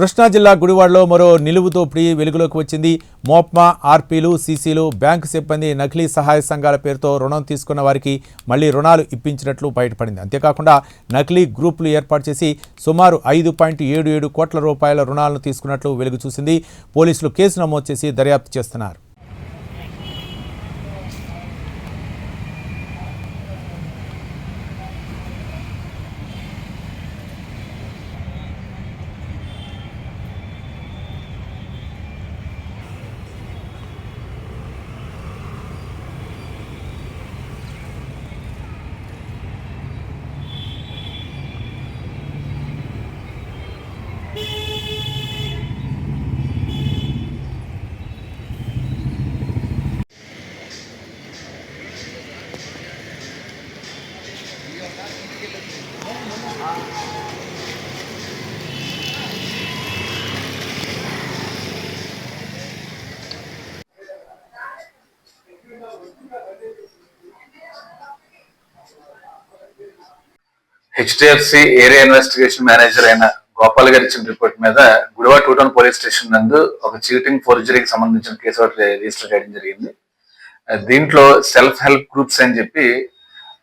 కృష్ణా జిల్లా గుడివాడలో మరో నిలువు దోపిడీ వెలుగులోకి వచ్చింది. మోప్మా ఆర్పీలు సీసీలు బ్యాంకు సిబ్బంది నకిలీ సహాయ సంఘాల పేరుతో రుణం తీసుకున్న వారికి మళ్ళీ రుణాలు ఇప్పించినట్లు బయటపడింది. అంతేకాకుండా నకిలీ గ్రూపులు ఏర్పాటు చేసి సుమారు ఐదు పాయింట్ ఏడు ఏడు కోట్ల రూపాయల రుణాలను తీసుకున్నట్లు వెలుగు చూసింది. పోలీసులు కేసు నమోదు చేసి దర్యాప్తు చేస్తున్నారు. హెచ్డిఎఫ్సి ఏరియా ఇన్వెస్టిగేషన్ మేనేజర్ అయిన గోపాల్ గారి ఇచ్చిన రిపోర్ట్ మీద గుడివా టూ టౌన్ పోలీస్ స్టేషన్ నందు ఒక చీటింగ్ ఫోర్జరీకి సంబంధించిన కేసు ఒకటి రిజిస్టర్ చేయడం జరిగింది. దీంట్లో సెల్ఫ్ హెల్ప్ గ్రూప్స్ అని చెప్పి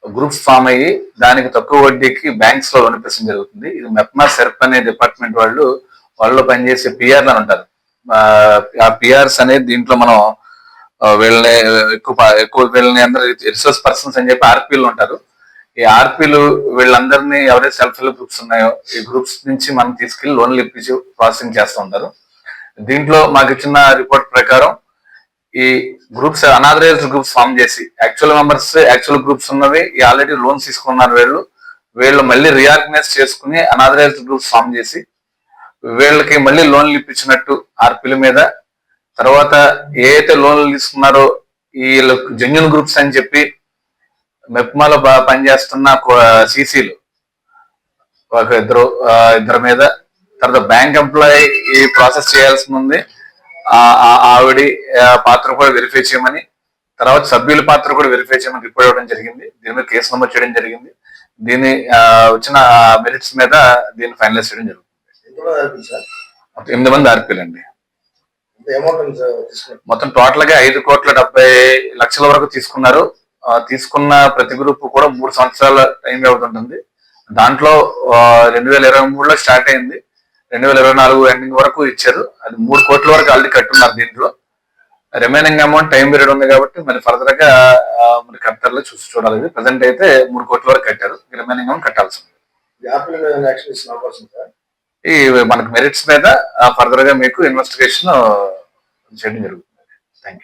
గ్రూప్స్ ఫామ్ అయ్యి దానికి తక్కువ వడ్డీకి బ్యాంక్స్లో లోన్ ఇప్పించడం జరుగుతుంది. ఇది మెప్మా సెర్ప్ అనే డిపార్ట్మెంట్ వాళ్ళు వాళ్ళు పనిచేసే పిఆర్లు అని ఉంటారు ఆ, పిఆర్స్ అనేది దీంట్లో మనం ఆ, వీళ్ళని ఎక్కువ ఎక్కువ వీళ్ళని అందరూ రిసోర్స్ పర్సన్స్ అని చెప్పి ఆర్పీలు ఉంటారు. ఈ ఆర్పీలు వీళ్ళందరినీ ఎవరైతే సెల్ఫ్ హెల్ప్ గ్రూప్స్ ఉన్నాయో ఈ గ్రూప్స్ నుంచి మనం తీసుకెళ్ళి లోన్లు ఇప్పించి ప్రాసెసింగ్ చేస్తూ ఉంటారు. దీంట్లో మాకు ఇచ్చిన రిపోర్ట్ ప్రకారం ఈ గ్రూప్స్ అనాథరైజ్డ్ గ్రూప్స్ ఫామ్ చేసి యాక్చువల్ మెంబర్స్ యాక్చువల్ గ్రూప్స్ ఉన్నవి ఆల్రెడీ లోన్స్ తీసుకున్నారు వీళ్ళు. వీళ్ళు మళ్ళీ రీఆర్గనైజ్ చేసుకుని అనాథరైజ్డ్ గ్రూప్స్ ఫామ్ చేసి వీళ్ళకి మళ్ళీ లోన్లు ఇప్పించినట్టు ఆర్పీల మీద. తర్వాత ఏ అయితే లోన్లు తీసుకున్నారో వీళ్ళు జెన్యున్ గ్రూప్స్ అని చెప్పి మెప్మాలో బాగా పనిచేస్తున్న సీసీలు ఒక ఇద్దరు ఇద్దరి మీద. తర్వాత బ్యాంక్ ఎంప్లాయీ ఈ ప్రాసెస్ చేయాల్సి ఉంది. ఆవిడ పాత్ర కూడా వెరిఫై చేయమని తర్వాత సభ్యుల పాత్ర కూడా వెరిఫై చేయమని రిపోర్ట్ ఇవ్వడం జరిగింది. దీని మీద కేసు నమోదు చేయడం జరిగింది. దీని ఆ, వచ్చిన మెరిట్స్ మీద దీన్ని ఫైనలైజ్ చేయడం జరుగుతుంది. ఎనిమిది మంది ఆర్పీలు అండి. మొత్తం టోటల్గా ఐదు కోట్ల డెబ్బై లక్షల వరకు తీసుకున్నారు. తీసుకున్న ప్రతి గ్రూప్ కూడా మూడు సంవత్సరాల టైం వ్యవధి ఉంటుంది. దాంట్లో రెండు వేల ఇరవై మూడులో స్టార్ట్ అయింది. రెండు వేల ఇరవై నాలుగు ఎండింగ్ వరకు ఇచ్చారు. అది మూడు కోట్ల వరకు ఆల్రెడీ కట్టున్నారు దీంట్లో. రిమైనింగ్ అమౌంట్ టైం పీరియడ్ ఉంది కాబట్టి మరి ఫర్దర్గా మరి కడతారులో చూసి చూడాలి. ప్రజెంట్ అయితే మూడు కోట్ల వరకు కట్టారు. రిమైనింగ్ అమౌంట్ కట్టాల్సి ఉంది? ఈ మనకు మెరిట్స్ మీద ఫర్దర్గా మీకు ఇన్వెస్టిగేషన్ చేయడం జరుగుతుంది. Thank you